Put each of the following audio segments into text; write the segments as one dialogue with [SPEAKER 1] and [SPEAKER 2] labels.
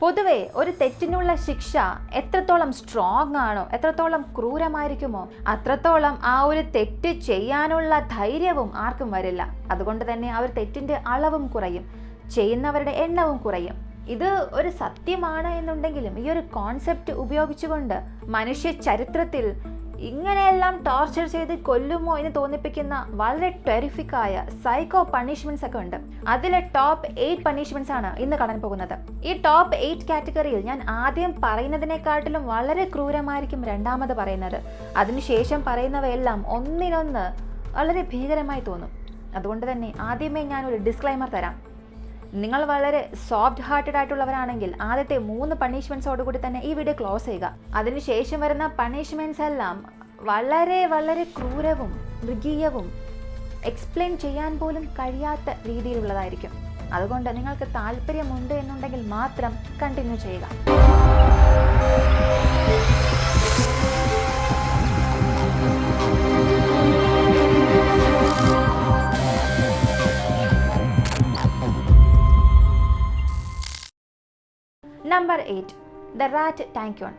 [SPEAKER 1] പൊതുവെ ഒരു തെറ്റിനുള്ള ശിക്ഷ എത്രത്തോളം സ്ട്രോങ് ആണോ എത്രത്തോളം ക്രൂരമായിരിക്കുമോ അത്രത്തോളം ആ ഒരു തെറ്റ് ചെയ്യാനുള്ള ധൈര്യവും ആർക്കും വരില്ല. അതുകൊണ്ട് തന്നെ ആ ഒരു തെറ്റിന്റെ അളവും കുറയും ചെയ്യുന്നവരുടെ എണ്ണവും കുറയും. ഇത് ഒരു സത്യമാണ് എന്നുണ്ടെങ്കിലും ഈ ഒരു കോൺസെപ്റ്റ് ഉപയോഗിച്ചുകൊണ്ട് മനുഷ്യ ചരിത്രത്തിൽ ഇങ്ങനെയെല്ലാം ടോർച്ചർ ചെയ്ത് കൊല്ലുമോ എന്ന് തോന്നിപ്പിക്കുന്ന വളരെ ടെറിഫിക് ആയ സൈക്കോ പണിഷ്മെന്റ്സ് ഒക്കെ ഉണ്ട്. അതിലെ ടോപ്പ് എയ്റ്റ് പണിഷ്മെന്റ്സ് ആണ് ഇന്ന് കാണാൻ പോകുന്നത്. ഈ ടോപ്പ് എയ്റ്റ് കാറ്റഗറിയിൽ ഞാൻ ആദ്യം പറയുന്നതിനെക്കാട്ടിലും വളരെ ക്രൂരമായിരിക്കും രണ്ടാമത് പറയുന്നത്. അതിനുശേഷം പറയുന്നവയെല്ലാം ഒന്നിനൊന്ന് വളരെ ഭീകരമായി തോന്നും. അതുകൊണ്ട് തന്നെ ആദ്യമേ ഞാൻ ഒരു ഡിസ്ക്ലൈമർ തരാം. നിങ്ങൾ വളരെ സോഫ്റ്റ് ഹാർട്ടഡ് ആയിട്ടുള്ളവരാണെങ്കിൽ ആദ്യത്തെ മൂന്ന് പണിഷ്മെന്റ്സോട് കൂടി തന്നെ ഈ വീഡിയോ ക്ലോസ് ചെയ്യുക. അതിനുശേഷം വരുന്ന പണിഷ്മെന്റ്സ് എല്ലാം വളരെ വളരെ ക്രൂരവും മൃഗീയവും എക്സ്പ്ലെയിൻ ചെയ്യാൻ പോലും കഴിയാത്ത രീതിയിലുള്ളതായിരിക്കും. അതുകൊണ്ട് നിങ്ങൾക്ക് താല്പര്യമുണ്ട് എന്നുണ്ടെങ്കിൽ മാത്രം കണ്ടിന്യൂ ചെയ്യുക. നമ്പർ എയ്റ്റ് ദ റാറ്റ് ടാങ്ക്യോൺ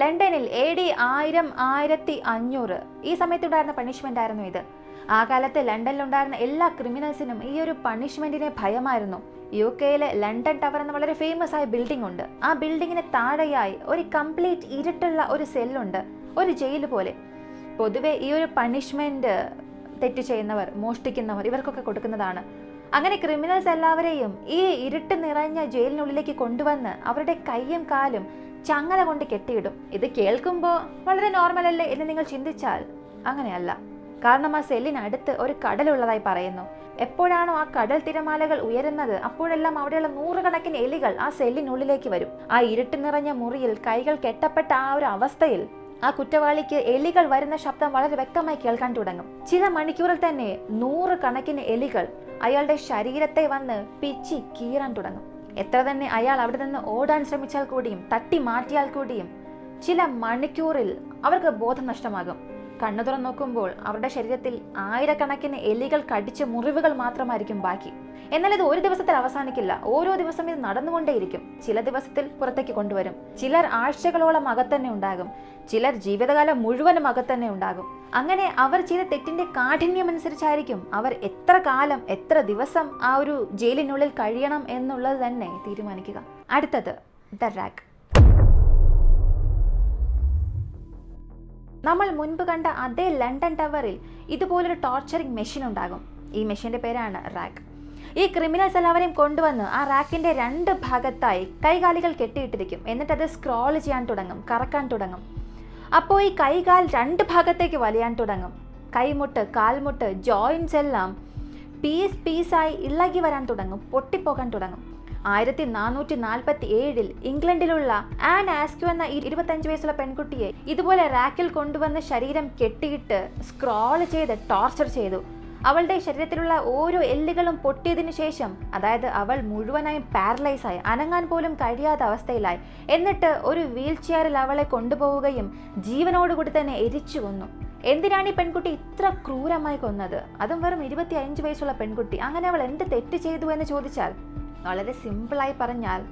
[SPEAKER 1] ലണ്ടനിൽ എ ഡി ആയിരം ആയിരത്തി അഞ്ഞൂറ്. ഈ സമയത്തുണ്ടായിരുന്ന പണിഷ്മെന്റ് ആയിരുന്നു ഇത്. ആ കാലത്ത് ലണ്ടനിലുണ്ടായിരുന്ന എല്ലാ ക്രിമിനൽസിനും ഈ ഒരു പണിഷ്മെന്റിനെ ഭയമായിരുന്നു. യു കെയിലെ ലണ്ടൻ ടവർ എന്ന വളരെ ഫേമസ് ആയ ബിൽഡിംഗ് ഉണ്ട്. ആ ബിൽഡിങ്ങിന് താഴെയായി ഒരു കംപ്ലീറ്റ് ഇരുട്ടുള്ള ഒരു സെല്ലുണ്ട് ഒരു ജയിൽ പോലെ. പൊതുവെ ഈ ഒരു പണിഷ്മെന്റ് തെറ്റ് ചെയ്യുന്നവർ മോഷ്ടിക്കുന്നവർ ഇവർക്കൊക്കെ കൊടുക്കുന്നതാണ്. അങ്ങനെ ക്രിമിനൽസ് എല്ലാവരെയും ഈ ഇരുട്ട് നിറഞ്ഞ ജയിലിനുള്ളിലേക്ക് കൊണ്ടുവന്ന് അവരുടെ കൈയും കാലും ചങ്ങല കൊണ്ട് കെട്ടിയിടും. ഇത് കേൾക്കുമ്പോൾ വളരെ നോർമൽ അല്ലേ എന്ന് നിങ്ങൾ ചിന്തിച്ചാൽ? അങ്ങനെയല്ല. കാരണം ആ സെല്ലിനടുത്ത് ഒരു കടലുള്ളതായി പറയുന്നു. എപ്പോഴാണോ ആ കടൽ തിരമാലകൾ ഉയരുന്നത് അപ്പോഴെല്ലാം അവിടെയുള്ള നൂറുകണക്കിന് എലികൾ ആ സെല്ലിനുള്ളിലേക്ക് വരും. ആ ഇരുട്ട് നിറഞ്ഞ മുറിയിൽ കൈകൾ കെട്ടപ്പെട്ട ആ ഒരു അവസ്ഥയിൽ ആ കുറ്റവാളിക്ക് എലികൾ വരുന്ന ശബ്ദം വളരെ വ്യക്തമായി കേൾക്കാൻ തുടങ്ങും. ചില മണിക്കൂറിൽ തന്നെ നൂറ് കണക്കിന് എലികൾ അയാളുടെ ശരീരത്തെ വന്ന് പിച്ചി കീറാൻ തുടങ്ങും. എത്ര തന്നെ അയാൾ അവിടെ നിന്ന് ഓടാൻ ശ്രമിച്ചാൽ കൂടിയും തട്ടി മാറ്റിയാൽ കൂടിയും ചില മണിക്കൂറിൽ അവർക്ക് ബോധം നഷ്ടമാകും. കണ്ണു തുറന്നു നോക്കുമ്പോൾ അവരുടെ ശരീരത്തിൽ ആയിരക്കണക്കിന് എലികൾ കടിച്ച മുറിവുകൾ മാത്രമായിരിക്കും ബാക്കി. എന്നാൽ ഇത് ഒരു ദിവസത്തിൽ അവസാനിക്കില്ല. ഓരോ ദിവസം ഇത് നടന്നുകൊണ്ടേയിരിക്കും. ചില ദിവസത്തിൽ പുറത്തേക്ക് കൊണ്ടുവരും. ചിലർ ആഴ്ചകളോളം അകത്തന്നെ ഉണ്ടാകും. ചിലർ ജീവിതകാലം മുഴുവനും അകത്തന്നെ ഉണ്ടാകും. അങ്ങനെ അവർ ചെയ്ത തെറ്റിന്റെ കാഠിന്യം അനുസരിച്ചായിരിക്കും അവർ എത്ര കാലം എത്ര ദിവസം ആ ഒരു ജയിലിനുള്ളിൽ കഴിയണം എന്നുള്ളത് തന്നെ തീരുമാനിക്കുക. അടുത്തത് ദ റാക്ക് നമ്മൾ മുൻപ് കണ്ട അതേ ലണ്ടൻ ടവറിൽ ഇതുപോലൊരു ടോർച്ചറിങ് മെഷീൻ ഉണ്ടാകും. ഈ മെഷീന്റെ പേരാണ് റാക്ക്. ഈ ക്രിമിനൽസ് എല്ലാവരെയും കൊണ്ടുവന്ന് ആ റാക്കിന്റെ രണ്ട് ഭാഗത്തായി കൈകാലികൾ കെട്ടിയിട്ടിരിക്കും. എന്നിട്ട് അത് സ്ക്രോൾ ചെയ്യാൻ തുടങ്ങും കറക്കാൻ തുടങ്ങും. അപ്പോൾ ഈ കൈകാൽ രണ്ട് ഭാഗത്തേക്ക് വലിയാൻ തുടങ്ങും. കൈമുട്ട് കാൽമുട്ട് ജോയിൻസ് എല്ലാം പീസ് പീസായി ഇളകി വരാൻ തുടങ്ങും പൊട്ടിപ്പോകാൻ തുടങ്ങും. ആയിരത്തി നാനൂറ്റി നാൽപ്പത്തി ഏഴിൽ ഇംഗ്ലണ്ടിലുള്ള ആൻ ആസ്ക്യു എന്ന ഇരുപത്തഞ്ച് വയസ്സുള്ള പെൺകുട്ടിയെ ഇതുപോലെ റാക്കിൽ കൊണ്ടുവന്ന് ശരീരം കെട്ടിയിട്ട് സ്ക്രോൾ ചെയ്ത് ടോർച്ചർ ചെയ്തു. അവളുടെ ശരീരത്തിലുള്ള ഓരോ എല്ലുകളും പൊട്ടിയതിനു ശേഷം അതായത് അവൾ മുഴുവനായും പാരലൈസ് ആയി അനങ്ങാൻ പോലും കഴിയാത്ത അവസ്ഥയിലായി. എന്നിട്ട് ഒരു വീൽ ചെയറിൽ അവളെ കൊണ്ടുപോവുകയും ജീവനോടുകൂടി തന്നെ എരിച്ചു കൊന്നു. എന്തിനാണ് ഈ പെൺകുട്ടി ഇത്ര ക്രൂരമായി കൊന്നത്? അതും വെറും ഇരുപത്തി അഞ്ച് വയസ്സുള്ള പെൺകുട്ടി. അങ്ങനെ അവൾ എന്ത് തെറ്റ് ചെയ്തു എന്ന് ചോദിച്ചാൽ വളരെ സിമ്പിളായി പറഞ്ഞാൽ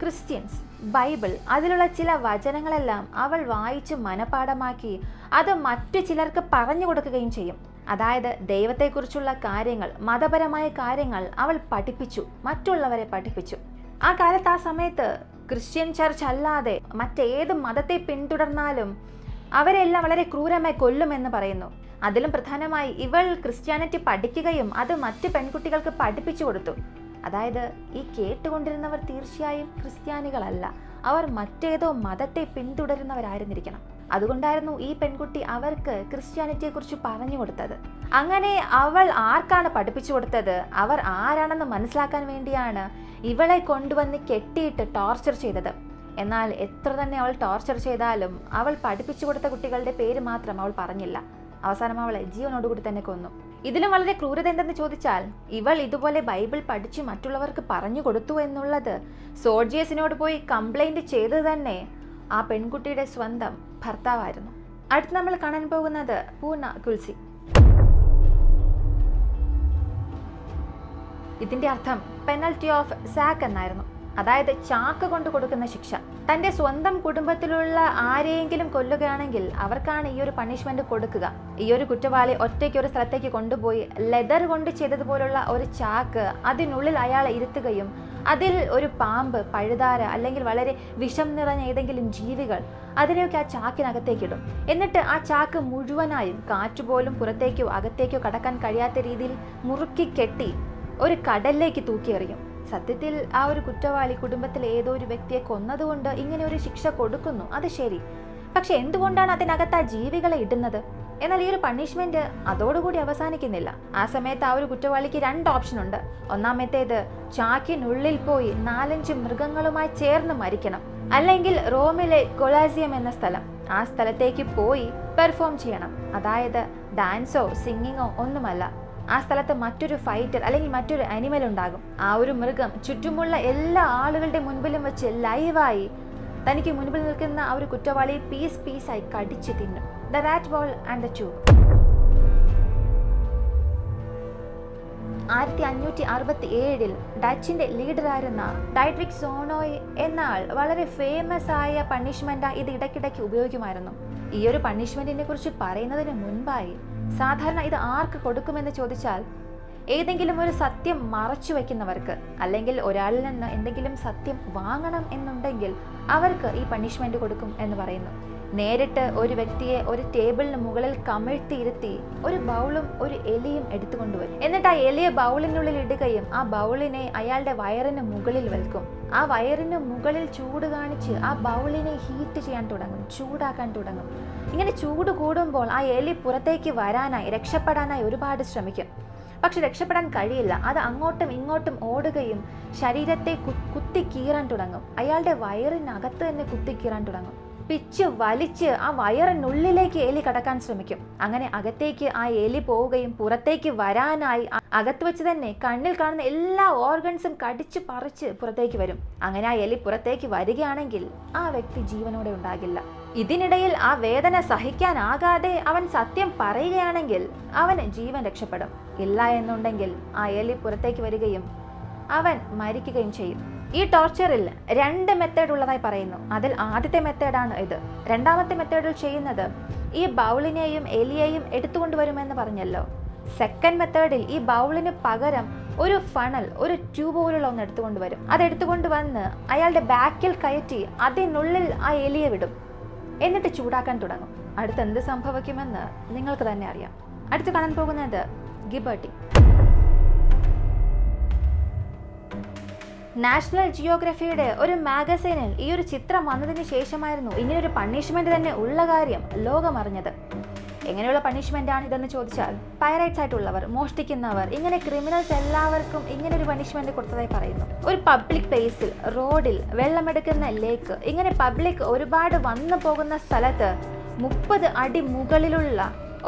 [SPEAKER 1] ക്രിസ്ത്യൻസ് ബൈബിൾ അതിലുള്ള ചില വചനങ്ങളെല്ലാം അവൾ വായിച്ച് മനപാഠമാക്കി അത് മറ്റു ചിലർക്ക് പറഞ്ഞു കൊടുക്കുകയും ചെയ്യും. അതായത് ദൈവത്തെക്കുറിച്ചുള്ള കാര്യങ്ങൾ മതപരമായ കാര്യങ്ങൾ അവൾ പഠിപ്പിച്ചു മറ്റുള്ളവരെ പഠിപ്പിച്ചു. ആ കാലത്ത് ആ സമയത്ത് ക്രിസ്ത്യൻ ചർച്ച് അല്ലാതെ മറ്റേത് മതത്തെ പിന്തുടർന്നാലും അവരെല്ലാം വളരെ ക്രൂരമായി കൊല്ലുമെന്ന് പറയുന്നു. അതിലും പ്രധാനമായി ഇവൾ ക്രിസ്ത്യാനിറ്റി പഠിക്കുകയും അത് മറ്റ് പെൺകുട്ടികൾക്ക് പഠിപ്പിച്ചു കൊടുത്തു. അതായത് ഈ കേട്ടുകൊണ്ടിരുന്നവർ തീർച്ചയായും ക്രിസ്ത്യാനികളല്ല. അവർ മറ്റേതോ മതത്തെ പിന്തുടരുന്നവരായിരുന്നിരിക്കണം. അതുകൊണ്ടായിരുന്നു ഈ പെൺകുട്ടി അവർക്ക് ക്രിസ്ത്യാനിറ്റിയെക്കുറിച്ച് പറഞ്ഞു കൊടുത്തത്. അങ്ങനെ അവൾ ആർക്കാണ് പഠിപ്പിച്ചു കൊടുത്തത്? അവർ ആരാണെന്ന് മനസ്സിലാക്കാൻ വേണ്ടിയാണ് ഇവളെ കൊണ്ടുവന്ന് കെട്ടിയിട്ട് ടോർച്ചർ ചെയ്തത്. എന്നാൽ എത്ര തന്നെ അവൾ ടോർച്ചർ ചെയ്താലും അവൾ പഠിപ്പിച്ചു കൊടുത്ത കുട്ടികളുടെ പേര് മാത്രം അവൾ പറഞ്ഞില്ല. അവസാനം അവളെ ജീവനോടുകൂടി തന്നെ കൊന്നു. ഇതിലും വളരെ ക്രൂരത എന്തെന്ന് ചോദിച്ചാൽ ഇവൾ ഇതുപോലെ ബൈബിൾ പഠിച്ച് മറ്റുള്ളവർക്ക് പറഞ്ഞു കൊടുത്തു എന്നുള്ളത് സോൾജിയേഴ്സിനോട് പോയി കംപ്ലൈന്റ് ചെയ്ത് തന്നെ ആ പെൺകുട്ടിയുടെ സ്വന്തം ഭർത്താവായിരുന്നു. അടുത്ത് നമ്മൾ കാണാൻ പോകുന്നത് പൂർണ കുൽസി ഇതിന്റെ അർത്ഥം പെനൽറ്റി ഓഫ് സാക്ക് എന്നായിരുന്നു. അതായത് ചാക്ക് കൊണ്ട് കൊടുക്കുന്ന ശിക്ഷ. തന്റെ സ്വന്തം കുടുംബത്തിലുള്ള ആരെയെങ്കിലും കൊല്ലുകയാണെങ്കിൽ അവർക്കാണ് ഈ ഒരു പണിഷ്മെന്റ് കൊടുക്കുക. ഈ ഒരു കുറ്റവാളി ഒറ്റയ്ക്ക് ഒരു സ്ഥലത്തേക്ക് കൊണ്ടുപോയി ലെതർ കൊണ്ട് ചെയ്തതുപോലുള്ള ഒരു ചാക്ക് അതിനുള്ളിൽ അയാളെ ഇരുത്തുകയും അതിൽ ഒരു പാമ്പ് പഴുതാര അല്ലെങ്കിൽ വളരെ വിഷം നിറഞ്ഞ ഏതെങ്കിലും ജീവികൾ അതിനെയൊക്കെ ആ ചാക്കിനകത്തേക്ക് ഇടും. എന്നിട്ട് ആ ചാക്ക് മുഴുവനായും കാറ്റുപോലും പുറത്തേക്കോ അകത്തേക്കോ കടക്കാൻ കഴിയാത്ത രീതിയിൽ മുറുക്കി കെട്ടി ഒരു കടലിലേക്ക് തൂക്കിയെറിയും. സത്യത്തിൽ ആ ഒരു കുറ്റവാളി കുടുംബത്തിലെ ഏതോ ഒരു വ്യക്തിയെ കൊന്നതുകൊണ്ട് ഇങ്ങനെ ഒരു ശിക്ഷ കൊടുക്കുന്നു. അത് ശരി. പക്ഷെ എന്തുകൊണ്ടാണ് അതിനകത്ത് ആ ജീവികളെ ഇടുന്നത്? എന്നാൽ ഈ ഒരു പണിഷ്മെന്റ് അതോടുകൂടി അവസാനിക്കുന്നില്ല. ആ സമയത്ത് ആ ഒരു കുറ്റവാളിക്ക് രണ്ട് ഓപ്ഷൻ ഉണ്ട്. ഒന്നാമത്തേത് ചാക്കിനുള്ളിൽ പോയി നാലഞ്ച് മൃഗങ്ങളുമായി ചേർന്ന് മരിക്കണം. അല്ലെങ്കിൽ റോമിലെ കൊളാസിയം എന്ന സ്ഥലം. ആ സ്ഥലത്തേക്ക് പോയി പെർഫോം ചെയ്യണം. അതായത് ഡാൻസോ സിംഗിങ്ങോ ഒന്നുമല്ല. ആ സ്ഥലത്ത് മറ്റൊരു ഫൈറ്റർ അല്ലെങ്കിൽ മറ്റൊരു അനിമൽ ഉണ്ടാകും. ആ ഒരു മൃഗം ചുറ്റുമുള്ള എല്ലാ ആളുകളുടെ മുൻപിലും വെച്ച് ലൈവായി തനിക്ക് മുൻപിൽ നിൽക്കുന്ന ആ ഒരു കുറ്റവാളിയെ പീസ് പീസായി കടിച്ചു തിന്നും. The rat ball and the tube ആയിരത്തി അഞ്ഞൂറ്റി അറുപത്തി ഏഴിൽ ഡച്ചിന്റെ ലീഡറായിരുന്ന ഡൈട്രിക് സോണോയ് എന്ന ആൾ വളരെ ഫേമസ് ആയ പണിഷ്മെന്റ് ഇത് ഇടയ്ക്കിടയ്ക്ക് ഉപയോഗിക്കുമായിരുന്നു. ഈ ഒരു പണിഷ്മെന്റിനെ കുറിച്ച് പറയുന്നതിന് മുൻപായി സാധാരണ ഇത് ആർക്ക് കൊടുക്കുമെന്ന് ചോദിച്ചാൽ ഏതെങ്കിലും ഒരു സത്യം മറച്ചു വയ്ക്കുന്നവർക്ക് അല്ലെങ്കിൽ ഒരാളിൽ നിന്ന് എന്തെങ്കിലും സത്യം വാങ്ങണം എന്നുണ്ടെങ്കിൽ അവർക്ക് ഈ പണിഷ്മെന്റ് കൊടുക്കും എന്ന് പറയുന്നു. നേരിട്ട് ഒരു വ്യക്തിയെ ഒരു ടേബിളിന് മുകളിൽ കമിഴ്ത്തിയിരുത്തി ഒരു ബൗളും ഒരു എലിയും എടുത്തുകൊണ്ടുവരും. എന്നിട്ട് ആ എലിയെ ബൗളിനുള്ളിൽ ഇടുകയും ആ ബൗളിനെ അയാളുടെ വയറിന് മുകളിൽ വെൽക്കും ആ വയറിന് മുകളിൽ ചൂട് കാണിച്ച് ആ ബൗളിനെ ഹീറ്റ് ചെയ്യാൻ തുടങ്ങും ചൂടാക്കാൻ തുടങ്ങും. ഇങ്ങനെ ചൂട് കൂടുമ്പോൾ ആ എലി പുറത്തേക്ക് വരാനായി രക്ഷപ്പെടാനായി ഒരുപാട് ശ്രമിക്കും. പക്ഷെ രക്ഷപ്പെടാൻ കഴിയില്ല. അത് അങ്ങോട്ടും ഇങ്ങോട്ടും ഓടുകയും ശരീരത്തെ കുത്തി കീറാൻ തുടങ്ങും. അയാളുടെ വയറിനകത്ത് തന്നെ കുത്തി കീറാൻ തുടങ്ങും. പിച്ച് വലിച്ച് ആ വയറിനുള്ളിലേക്ക് എലി കടക്കാൻ ശ്രമിക്കും. അങ്ങനെ അകത്തേക്ക് ആ എലി പോവുകയും പുറത്തേക്ക് വരാനായി അകത്ത് വെച്ച് തന്നെ കണ്ണിൽ കാണുന്ന എല്ലാ ഓർഗൻസും കടിച്ചു പറിച്ച് പുറത്തേക്ക് വരും. അങ്ങനെ ആ എലി പുറത്തേക്ക് വരികയാണെങ്കിൽ ആ വ്യക്തി ജീവനോടെ ഉണ്ടാകില്ല. ഇതിനിടയിൽ ആ വേദന സഹിക്കാനാകാതെ അവൻ സത്യം പറയുകയാണെങ്കിൽ അവന് ജീവൻ രക്ഷപ്പെടും. ഇല്ല എന്നുണ്ടെങ്കിൽ ആ എലി പുറത്തേക്ക് വരികയും അവൻ മരിക്കുകയും ചെയ്യും. ഈ ടോർച്ചറിൽ രണ്ട് മെത്തേഡ് ഉള്ളതായി പറയുന്നു. അതിൽ ആദ്യത്തെ മെത്തേഡാണ് ഇത്. രണ്ടാമത്തെ മെത്തേഡിൽ ചെയ്യുന്നത് ഈ ബൗളിനെയും എലിയെയും എടുത്തുകൊണ്ടുവരുമെന്ന് പറഞ്ഞല്ലോ. സെക്കൻഡ് മെത്തേഡിൽ ഈ ബൗളിന് പകരം ഒരു ഫണൽ ഒരു ട്യൂബ് പോലുള്ള ഒന്ന് എടുത്തുകൊണ്ട് വരും അത് വന്ന് അയാളുടെ ബാക്കിൽ കയറ്റി അതിനുള്ളിൽ ആ എലിയെ വിടും. എന്നിട്ട് ചൂടാക്കാൻ തുടങ്ങും. അടുത്ത് എന്ത് സംഭവിക്കുമെന്ന് നിങ്ങൾക്ക് തന്നെ അറിയാം. അടുത്ത് കാണാൻ പോകുന്നത് ഗിബർട്ടി. നാഷണൽ ജിയോഗ്രഫിയുടെ ഒരു മാഗസീനിൽ ഈ ഒരു ചിത്രം വന്നതിന് ശേഷമായിരുന്നു ഇങ്ങനൊരു പണിഷ്മെന്റ് തന്നെ ഉള്ള കാര്യം ലോകമറിഞ്ഞത്. എങ്ങനെയുള്ള പണിഷ്മെന്റ് ആണ് ഇതെന്ന് ചോദിച്ചാൽ പൈറൈറ്റ്സ് ആയിട്ടുള്ളവർ മോഷ്ടിക്കുന്നവർ ഇങ്ങനെ ക്രിമിനൽസ് എല്ലാവർക്കും ഇങ്ങനെ ഒരു പണിഷ്മെന്റ് കൊടുത്തതായി പറയുന്നു. ഒരു പബ്ലിക് പ്ലേസിൽ റോഡിൽ വെള്ളമെടുക്കുന്ന ലേക്ക് ഇങ്ങനെ പബ്ലിക് ഒരുപാട് വന്നു പോകുന്ന സ്ഥലത്ത് മുപ്പത് അടി മുകളിലുള്ള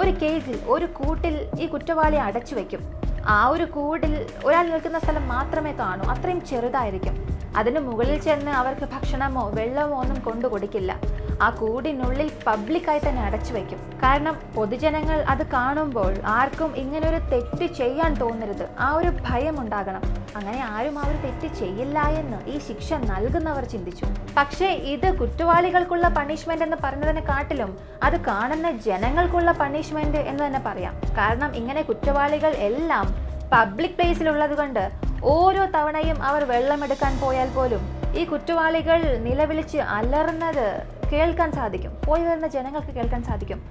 [SPEAKER 1] ഒരു കേജിൽ ഒരു കൂട്ടിൽ ഈ കുറ്റവാളിയെ അടച്ചു വെക്കും ആ ഒരു കൂടിൽ ഒരാൾ നിൽക്കുന്ന സ്ഥലം മാത്രമേ കാണൂ. അത്രയും ചെറുതായിരിക്കും. അതിന് മുകളിൽ ചെന്ന് അവർക്ക് ഭക്ഷണമോ വെള്ളമോ ഒന്നും കൊണ്ടു കൊടുക്കില്ല ആ കൂടിനുള്ളിൽ പബ്ലിക്കായി തന്നെ അടച്ചു വയ്ക്കും. കാരണം പൊതുജനങ്ങൾ അത് കാണുമ്പോൾ ആർക്കും ഇങ്ങനെ ഒരു തെറ്റ് ചെയ്യാൻ തോന്നരുത്. ആ ഒരു ഭയം ഉണ്ടാകണം. അങ്ങനെ ആരും ആ ഒരു തെറ്റ് ചെയ്യില്ല എന്ന് ഈ ശിക്ഷ നൽകുന്നവർ ചിന്തിച്ചു. പക്ഷേ ഇത് കുറ്റവാളികൾക്കുള്ള പണിഷ്മെന്റ് എന്ന് പറഞ്ഞതിനെ കാട്ടിലും അത് കാണുന്ന ജനങ്ങൾക്കുള്ള പണിഷ്മെന്റ് എന്ന് തന്നെ പറയാം. കാരണം ഇങ്ങനെ കുറ്റവാളികൾ എല്ലാം പബ്ലിക് പ്ലേസിലുള്ളത് കൊണ്ട് ഓരോ തവണയും അവർ വെള്ളമെടുക്കാൻ പോയാൽ പോലും ഈ കുറ്റവാളികൾ നിലവിളിച്ച് അലറുന്നത് കേൾക്കാൻ സാധിക്കും. പോയി വരുന്ന ജനങ്ങൾക്ക് കേൾക്കാൻ സാധിക്കും.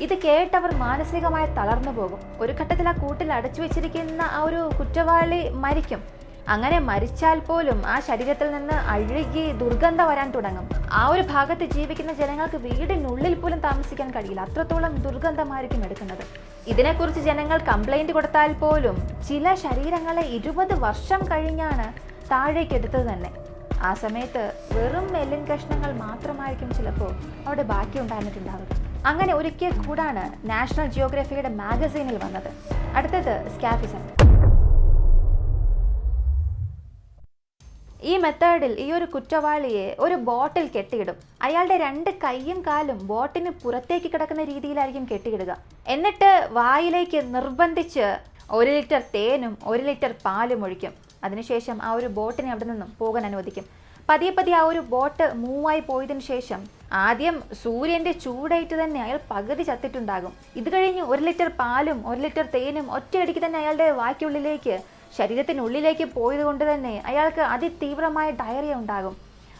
[SPEAKER 1] ഇത് കേട്ടവർ മാനസികമായി തളർന്നു പോകും. ഒരു ഘട്ടത്തിൽ ആ കൂട്ടിൽ അടച്ചു വെച്ചിരിക്കുന്ന ആ ഒരു കുറ്റവാളി മരിക്കും. അങ്ങനെ മരിച്ചാൽ പോലും ആ ശരീരത്തിൽ നിന്ന് അഴുകി ദുർഗന്ധം വരാൻ തുടങ്ങും. ആ ഒരു ഭാഗത്ത് ജീവിക്കുന്ന ജനങ്ങൾക്ക് വീടിനുള്ളിൽ പോലും താമസിക്കാൻ കഴിയില്ല. അത്രത്തോളം ദുർഗന്ധമായിരിക്കും എടുക്കുന്നത്. ഇതിനെക്കുറിച്ച് ജനങ്ങൾ കംപ്ലൈന്റ് കൊടുത്താൽ പോലും ചില ശരീരങ്ങളെ ഇരുപത് വർഷം കഴിഞ്ഞാണ് താഴേക്ക് എടുത്തത് തന്നെ. ആ സമയത്ത് വെറും മെല്ലിൻ കഷ്ണങ്ങൾ മാത്രമായിരിക്കും ചിലപ്പോൾ അവിടെ ബാക്കി ഉണ്ടായിരുന്നിട്ടുണ്ടാവുക അങ്ങനെ ഒരിക്കൽ കൂടാണ് നാഷണൽ ജിയോഗ്രഫിയുടെ മാഗസീനിൽ വന്നത്. അടുത്തത് സ്കാഫിസം. ഈ മെത്തേഡിൽ ഈ ഒരു കുറ്റവാളിയെ ഒരു ബോട്ടിൽ കെട്ടിയിടും. അയാളുടെ രണ്ട് കൈയും കാലും ബോട്ടിന് പുറത്തേക്ക് കിടക്കുന്ന രീതിയിലായിരിക്കും കെട്ടിയിടുക. എന്നിട്ട് വായിലേക്ക് നിർബന്ധിച്ച് ഒരു ലിറ്റർ തേനും ഒരു ലിറ്റർ പാലും ഒഴിക്കും. അതിനുശേഷം ആ ഒരു ബോട്ടിനെ അവിടെ നിന്നും പോകാൻ അനുവദിക്കും. പതിയെ പതിയെ ആ ഒരു ബോട്ട് മൂവായി പോയതിനു ശേഷം ആദ്യം സൂര്യന്റെ ചൂടേറ്റ് തന്നെ അയാൾ പകുതി ചത്തിട്ടുണ്ടാകും. ഇത് കഴിഞ്ഞ് ഒരു ലിറ്റർ പാലും ഒരു ലിറ്റർ തേനും ഒറ്റയടിക്ക് തന്നെ അയാളുടെ വായ്ക്കുള്ളിലേക്ക് ശരീരത്തിനുള്ളിലേക്ക് പോയത് കൊണ്ട് തന്നെ അയാൾക്ക് അതിതീവ്രമായ ഡയറിയ ഉണ്ടാകും.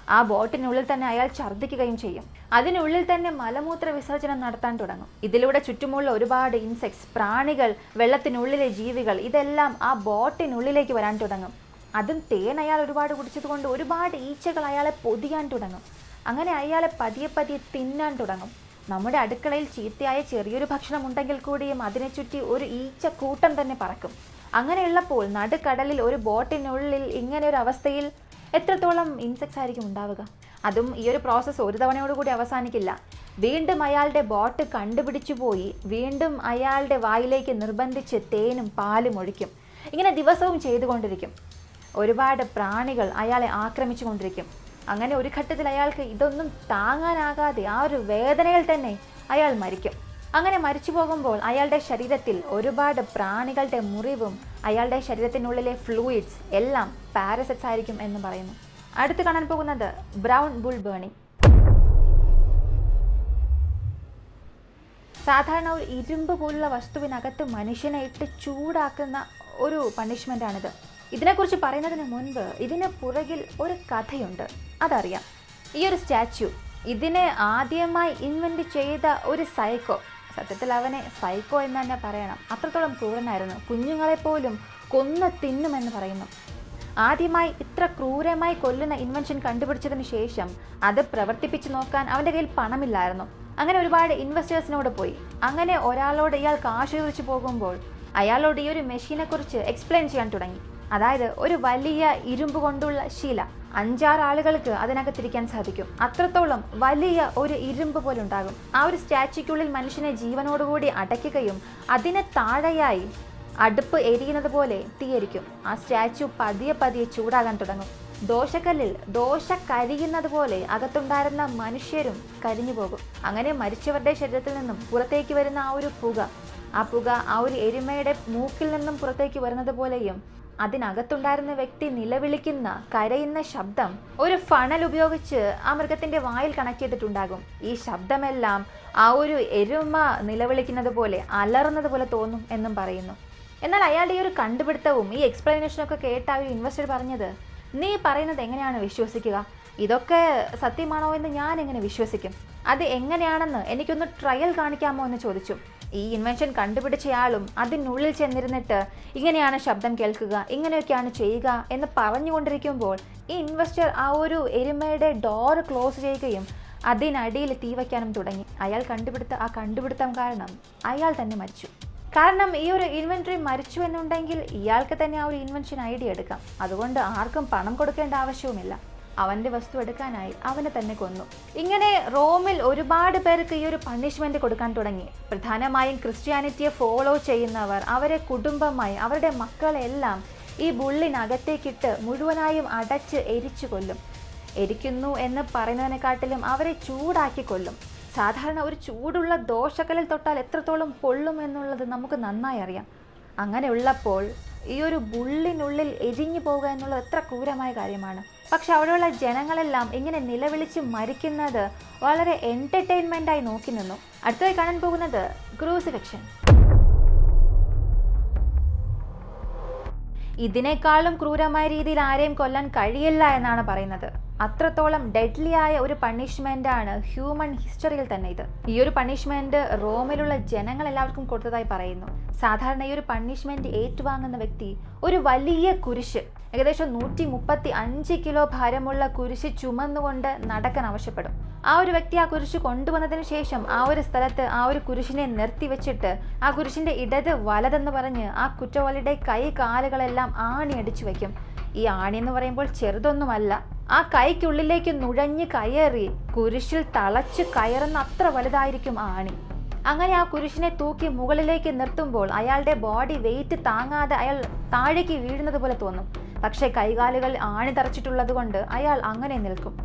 [SPEAKER 1] ആ ബോട്ടിനുള്ളിൽ തന്നെ അയാൾ ഛർദ്ദിക്കുകയും ചെയ്യും. അതിനുള്ളിൽ തന്നെ മലമൂത്ര വിസർജനം നടത്താൻ തുടങ്ങും. ഇതിലൂടെ ചുറ്റുമുള്ള ഒരുപാട് ഇൻസെക്ട്സ് പ്രാണികൾ വെള്ളത്തിനുള്ളിലെ ജീവികൾ ഇതെല്ലാം ആ ബോട്ടിനുള്ളിലേക്ക് വരാൻ തുടങ്ങും. അതും തേൻ അയാൾ ഒരുപാട് കുടിച്ചതുകൊണ്ട് ഒരുപാട് ഈച്ചകൾ അയാളെ പൊതിയാൻ തുടങ്ങും. അങ്ങനെ അയാളെ പതിയെ പതിയെ തിന്നാൻ തുടങ്ങും. നമ്മുടെ അടുക്കളയിൽ ചീത്തയായ ചെറിയൊരു ഭക്ഷണം ഉണ്ടെങ്കിൽ കൂടിയും അതിനെ ചുറ്റി ഒരു ഈച്ച കൂട്ടം തന്നെ പറക്കും. അങ്ങനെയുള്ളപ്പോൾ നടുക്കടലിൽ ഒരു ബോട്ടിനുള്ളിൽ ഇങ്ങനെ ഒരു അവസ്ഥയിൽ എത്രത്തോളം ഇൻസെക്ട്സ് ആയിരിക്കും ഉണ്ടാവുക? അതും ഈ ഒരു പ്രോസസ്സ് ഒരു തവണയോടുകൂടി അവസാനിക്കില്ല. വീണ്ടും അയാളുടെ ബോട്ട് കണ്ടുപിടിച്ചു പോയി. വീണ്ടും അയാളുടെ വായിലേക്ക് നിർബന്ധിച്ച് തേനും പാലും ഒഴിക്കും. ഇങ്ങനെ ദിവസവും ചെയ്തുകൊണ്ടിരിക്കും. ഒരുപാട് പ്രാണികൾ അയാളെ ആക്രമിച്ചു കൊണ്ടിരിക്കും. അങ്ങനെ ഒരു ഘട്ടത്തിൽ അയാൾക്ക് ഇതൊന്നും താങ്ങാനാകാതെ ആ ഒരു വേദനയിൽ തന്നെ അയാൾ മരിക്കും. അങ്ങനെ മരിച്ചു പോകുമ്പോൾ അയാളുടെ ശരീരത്തിൽ ഒരുപാട് പ്രാണികളുടെ മുറിവും അയാളുടെ ശരീരത്തിനുള്ളിലെ ഫ്ലൂയിഡ്സ് എല്ലാം പാരസെറ്റ്സ് ആയിരിക്കും എന്ന് പറയുന്നു. അടുത്ത് കാണാൻ പോകുന്നത് ബ്രൗൺ ബുൾ ബേണിംഗ് സാധാരണ ഒരു ഇരുമ്പ് പോലുള്ള വസ്തുവിനകത്ത് മനുഷ്യനെ ഇട്ട് ചൂടാക്കുന്ന ഒരു പണിഷ്മെന്റാണിത് ഇതിനെക്കുറിച്ച് പറയുന്നതിന് മുൻപ് ഇതിന് പുറകിൽ ഒരു കഥയുണ്ട്. അതറിയാം. ഈ ഒരു സ്റ്റാച്യു ഇതിനെ ആദ്യമായി ഇൻവെന്റ് ചെയ്ത ഒരു സൈക്കോ സത്യത്തിൽ അവനെ സൈക്കോ എന്ന് തന്നെ പറയണം. അത്രത്തോളം ക്രൂരനായിരുന്നു. കുഞ്ഞുങ്ങളെ പോലും കൊന്നു തിന്നുമെന്ന് പറയുന്നു. ആദ്യമായി ഇത്ര ക്രൂരമായി കൊല്ലുന്ന ഇൻവെൻഷൻ കണ്ടുപിടിച്ചതിന് ശേഷം അത് പ്രവർത്തിപ്പിച്ച് നോക്കാൻ അവന്റെ കയ്യിൽ പണമില്ലായിരുന്നു. അങ്ങനെ ഒരുപാട് ഇൻവെസ്റ്റേഴ്സിനോട് പോയി. അങ്ങനെ ഒരാളോട് ഇയാൾ കാശ് ചോദിച്ചു പോകുമ്പോൾ അയാളോട് ഈ ഒരു മെഷീനെക്കുറിച്ച് എക്സ്പ്ലെയിൻ ചെയ്യാൻ തുടങ്ങി. അതായത് ഒരു വലിയ ഇരുമ്പ് കൊണ്ടുള്ള ശീല. അഞ്ചാറ് ആളുകൾക്ക് അതിനകത്തിരിക്കാൻ സാധിക്കും. അത്രത്തോളം വലിയ ഒരു ഇരുമ്പ് പോലെ ഉണ്ടാകും ആ ഒരു സ്റ്റാച്യുക്കുള്ളിൽ മനുഷ്യനെ ജീവനോടുകൂടി അടയ്ക്കുകയും അതിനെ താഴെയായി അടുപ്പ് എരിയുന്നത് പോലെ തീയരിക്കും. ആ സ്റ്റാച്യു പതിയെ പതിയെ ചൂടാകാൻ തുടങ്ങും. ദോശക്കല്ലിൽ ദോശ കരിയുന്നത് പോലെ അകത്തുണ്ടായിരുന്ന മനുഷ്യരും കരിഞ്ഞു പോകും. അങ്ങനെ മരിച്ചവരുടെ ശരീരത്തിൽ നിന്നും പുറത്തേക്ക് വരുന്ന ആ ഒരു പുക ആ പുക ആ ഒരു എരുമയുടെ മൂക്കിൽ നിന്നും പുറത്തേക്ക് വരുന്നത് പോലെയും അതിനകത്തുണ്ടായിരുന്ന വ്യക്തി നിലവിളിക്കുന്ന കരയുന്ന ശബ്ദം ഒരു ഫണൽ ഉപയോഗിച്ച് ആ മൃഗത്തിന്റെ വായിൽ കണക്ട് ചെയ്തിട്ടുണ്ടാകും ഈ ശബ്ദമെല്ലാം ആ ഒരു എരുമ നിലവിളിക്കുന്നത് പോലെ അലറുന്നത് പോലെ തോന്നും എന്നും പറയുന്നു. എന്നാൽ അയാളുടെ ഈ ഒരു കണ്ടുപിടുത്തവും ഈ എക്സ്പ്ലനേഷനൊക്കെ കേട്ട ആ ഒരു ഇൻവെസ്റ്റർ പറഞ്ഞത് നീ പറയുന്നത് എങ്ങനെയാണ് വിശ്വസിക്കുക? ഇതൊക്കെ സത്യമാണോ എന്ന് ഞാൻ എങ്ങനെ വിശ്വസിക്കും? അത് എങ്ങനെയാണെന്ന് എനിക്കൊന്ന് ട്രയൽ കാണിക്കാമോ എന്ന് ചോദിച്ചു. ഈ ഇൻവെൻഷൻ കണ്ടുപിടിച്ചയാളും അതിനുള്ളിൽ ചെന്നിരുന്നിട്ട് ഇങ്ങനെയാണ് ശബ്ദം കേൾക്കുക ഇങ്ങനെയൊക്കെയാണ് ചെയ്യുക എന്ന് പറഞ്ഞുകൊണ്ടിരിക്കുമ്പോൾ ഈ ഇൻവെസ്റ്റർ ആ ഒരു എരുമയുടെ ഡോർ ക്ലോസ് ചെയ്യുകയും അതിനടിയിൽ തീ വയ്ക്കാനും തുടങ്ങി. അയാൾ കണ്ടുപിടുത്ത ആ കണ്ടുപിടുത്തം കാരണം അയാൾ തന്നെ മരിച്ചു. കാരണം ഈ ഒരു ഇൻവെന്ററി മരിച്ചു എന്നുണ്ടെങ്കിൽ ഇയാൾക്ക് തന്നെ ആ ഒരു ഇൻവെൻഷൻ ഐഡിയ എടുക്കാം. അതുകൊണ്ട് ആർക്കും പണം കൊടുക്കേണ്ട ആവശ്യവുമില്ല. അവന്റെ വസ്തു എടുക്കാനായി അവനെ തന്നെ കൊന്നു. ഇങ്ങനെ റോമിൽ ഒരുപാട് പേർക്ക് ഈ ഒരു പണിഷ്മെന്റ് കൊടുക്കാൻ തുടങ്ങി. പ്രധാനമായും ക്രിസ്ത്യാനിറ്റിയെ ഫോളോ ചെയ്യുന്നവർ അവരെ കുടുംബമായി അവരുടെ മക്കളെല്ലാം ഈ ബുള്ളിനകത്തേക്കിട്ട് മുഴുവനായും അടച്ച് എരിച്ചു കൊല്ലും. എരിക്കുന്നു എന്ന് പറയുന്നതിനെക്കാട്ടിലും അവരെ ചൂടാക്കി കൊല്ലും. സാധാരണ ഒരു ചൂടുള്ള ദോശക്കലിൽ തൊട്ടാൽ എത്രത്തോളം പൊള്ളും എന്നുള്ളത് നമുക്ക് നന്നായി അറിയാം. അങ്ങനെയുള്ളപ്പോൾ ഈ ഒരു ബുള്ളിനുള്ളിൽ എരിഞ്ഞു പോവുക എന്നുള്ളത് എത്ര ക്രൂരമായ കാര്യമാണ്. പക്ഷെ അവിടെയുള്ള ജനങ്ങളെല്ലാം ഇങ്ങനെ നിലവിളിച്ച് മരിക്കുന്നത് വളരെ എന്റർടൈൻമെന്റായി നോക്കി നിന്നു. അടുത്തതായി കാണാൻ പോകുന്നത് ക്രൂസിഫിക്ഷൻ ഇതിനേക്കാളും ക്രൂരമായ രീതിയിൽ ആരെയും കൊല്ലാൻ കഴിയില്ല എന്നാണ് പറയുന്നത്. അത്രത്തോളം ഡെഡ്ലി ആയ ഒരു പണിഷ്മെന്റ് ആണ് ഹ്യൂമൻ ഹിസ്റ്ററിയിൽ തന്നെ ഇത്. ഈ ഒരു പണിഷ്മെന്റ് റോമിലുള്ള ജനങ്ങൾ എല്ലാവർക്കും കൊടുത്തതായി പറയുന്നു. സാധാരണ ഈ ഒരു പണിഷ്മെന്റ് ഏറ്റുവാങ്ങുന്ന വ്യക്തി ഒരു വലിയ കുരിശ് ഏകദേശം നൂറ്റി മുപ്പത്തി അഞ്ച് കിലോ ഭാരമുള്ള കുരിശ് ചുമന്നുകൊണ്ട് നടക്കാൻ ആവശ്യപ്പെടും. ആ ഒരു വ്യക്തി ആ കുരിശ് കൊണ്ടുവന്നതിന് ശേഷം ആ ഒരു സ്ഥലത്ത് ആ ഒരു കുരിശിനെ നിർത്തി വെച്ചിട്ട് ആ കുരിശിന്റെ ഇടത് വലതെന്ന് പറഞ്ഞ് ആ കുറ്റവാളിയുടെ കൈ കാലുകളെല്ലാം ആണി അടിച്ചു വയ്ക്കും. ഈ ആണി എന്ന് പറയുമ്പോൾ ചെറുതൊന്നുമല്ല. ആ കൈക്കുള്ളിലേക്ക് നുഴഞ്ഞ് കയറി കുരിശിൽ തളച്ച് കയറുന്ന അത്ര വലുതായിരിക്കും ആണി. അങ്ങനെ ആ കുരിശിനെ തൂക്കി മുകളിലേക്ക് നിർത്തുമ്പോൾ അയാളുടെ ബോഡി വെയിറ്റ് താങ്ങാതെ അയാൾ താഴേക്ക് വീഴുന്നത് പോലെ തോന്നും. പക്ഷേ കൈകാലുകൾ ആണി തറച്ചിട്ടുള്ളത് കൊണ്ട് അയാൾ അങ്ങനെ നിൽക്കും.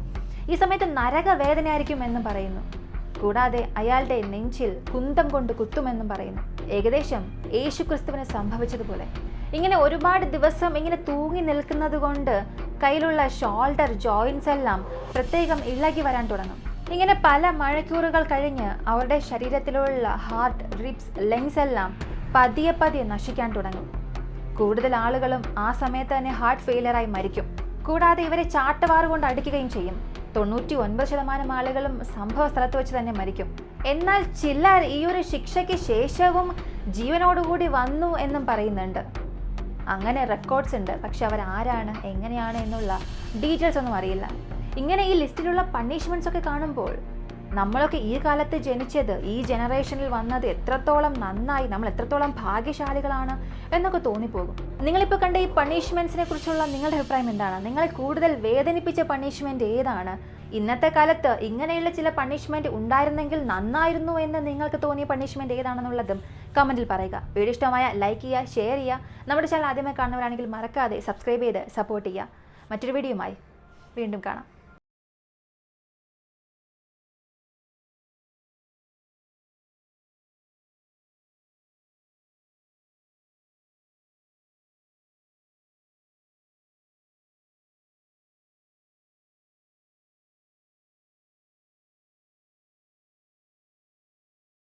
[SPEAKER 1] ഈ സമയത്ത് നരകവേദനയായിരിക്കും എന്ന് പറയുന്നു. കൂടാതെ അയാളുടെ നെഞ്ചിൽ കുന്തം കൊണ്ട് കുത്തുമെന്നും പറയുന്നു. ഏകദേശം യേശു ക്രിസ്തുവിന് സംഭവിച്ചതുപോലെ. ഇങ്ങനെ ഒരുപാട് ദിവസം ഇങ്ങനെ തൂങ്ങി നിൽക്കുന്നത് കൊണ്ട് കയ്യിലുള്ള ഷോൾഡർ ജോയിൻസ് എല്ലാം പ്രത്യേകം ഇളകി വരാൻ തുടങ്ങും. ഇങ്ങനെ പല മഴക്കൂറുകൾ കഴിഞ്ഞ് അവരുടെ ശരീരത്തിലുള്ള ഹാർട്ട് റിബ്സ് ലെങ്സ് എല്ലാം പതിയെ പതിയെ നശിക്കാൻ തുടങ്ങും. കൂടുതൽ ആളുകളും ആ സമയത്ത് തന്നെ ഹാർട്ട് ഫെയിലിയറായി മരിക്കും. കൂടാതെ ഇവരെ ചാട്ടവാറുകൊണ്ട് അടിക്കുകയും ചെയ്യും. തൊണ്ണൂറ്റി ഒൻപത് ശതമാനം ആളുകളും സംഭവ സ്ഥലത്ത് വെച്ച് തന്നെ മരിക്കും. എന്നാൽ ചിലർ ഈ ഒരു ശിക്ഷയ്ക്ക് ശേഷവും ജീവനോടുകൂടി വന്നു എന്നും പറയുന്നുണ്ട്. അങ്ങനെ റെക്കോർഡ്സ് ഉണ്ട്. പക്ഷെ അവർ ആരാണ് എങ്ങനെയാണ് എന്നുള്ള ഡീറ്റെയിൽസ് ഒന്നും അറിയില്ല. ഇങ്ങനെ ഈ ലിസ്റ്റിലുള്ള പണിഷ്മെന്റ്സ് ഒക്കെ കാണുമ്പോൾ നമ്മളൊക്കെ ഈ കാലത്ത് ജനിച്ചത് ഈ ജനറേഷനിൽ വന്നത് എത്രത്തോളം നന്നായി നമ്മൾ എത്രത്തോളം ഭാഗ്യശാലികളാണ് എന്നൊക്കെ തോന്നിപ്പോകും. നിങ്ങളിപ്പോൾ കണ്ട ഈ പണിഷ്മെന്റ്സിനെ കുറിച്ചുള്ള നിങ്ങളുടെ അഭിപ്രായം എന്താണ്? നിങ്ങളെ കൂടുതൽ വേദനിപ്പിച്ച പണിഷ്മെന്റ് ഏതാണ്? ഇന്നത്തെ കാലത്ത് ഇങ്ങനെയുള്ള ചില പണിഷ്മെന്റ് ഉണ്ടായിരുന്നെങ്കിൽ നന്നായിരുന്നു എന്ന് നിങ്ങൾക്ക് തോന്നിയ പണിഷ്മെന്റ് ഏതാണെന്നുള്ളതും കമന്റിൽ പറയുക. വീഡിയോ ഇഷ്ടമായ ലൈക്ക് ചെയ്യുക ഷെയർ ചെയ്യുക. നമ്മുടെ ചാനൽ ആദ്യമായി കാണുന്നവരാണെങ്കിൽ മറക്കാതെ സബ്സ്ക്രൈബ് ചെയ്ത് സപ്പോർട്ട് ചെയ്യുക. മറ്റൊരു വീഡിയോയുമായി വീണ്ടും കാണാം.